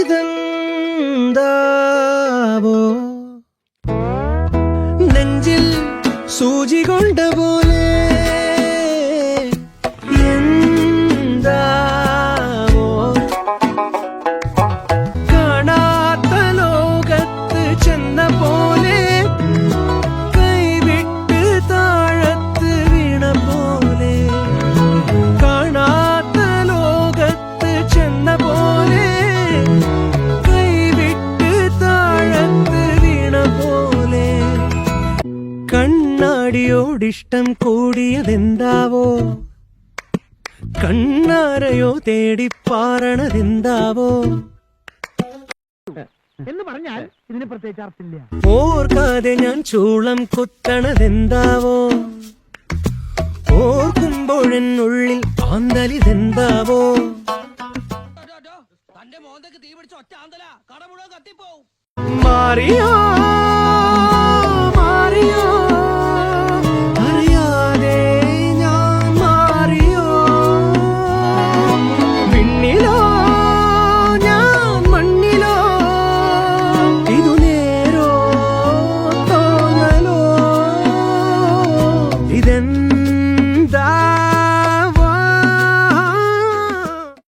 ഇതെന്താവോ? നെഞ്ചിൽ സൂചി കൊണ്ട പോലെ കണ്ണാടിയോടിഷ്ടം കൂടിയതെന്താവോ? കണ്ണാരയോ തേടി പാറണതെന്താവോ? എന്ന് പറഞ്ഞാൽ ഇതിന് പ്രത്യേകിച്ച് അർത്ഥമില്ല. ഓർക്കാതെ ഞാൻ ചൂളം കുത്തണതെന്താവോ? ഓർക്കുമ്പോഴെന്നുള്ളിൽ ആന്തലിതെന്താവോ? തന്റെ മോന്തക്ക് തീ പിടിച്ച ഒറ്റ ആന്തല. കടമുഴ കത്തിപ്പോവും. മാറിയോ മാറിയോ